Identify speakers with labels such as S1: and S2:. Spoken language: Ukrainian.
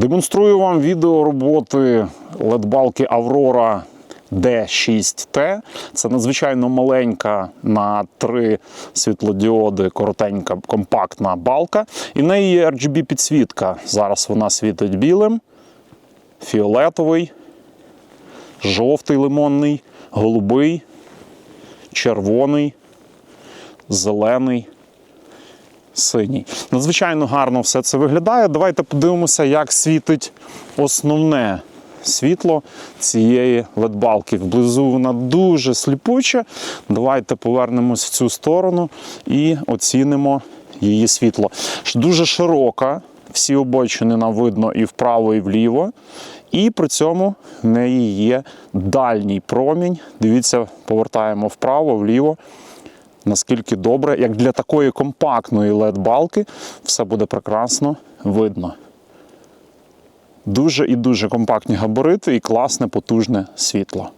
S1: Демонструю вам відео роботи LED-балки Aurora D6T. Це надзвичайно маленька на три світлодіоди, коротенька, компактна балка. І в неї є RGB підсвітка. Зараз вона світить білим, фіолетовий, жовтий лимонний, голубий, червоний, зелений синій. Надзвичайно гарно все це виглядає. Давайте подивимося, як світить основне світло цієї LED-балки. Вблизу вона дуже сліпуча. Давайте повернемось в цю сторону і оцінимо її світло. Дуже широка, всі обочини нам видно і вправо, і вліво. І при цьому в неї є дальній промінь. Дивіться, повертаємо вправо, вліво наскільки добре, як для такої компактної LED-балки, все буде прекрасно видно. Дуже і дуже компактні габарити і класне потужне світло.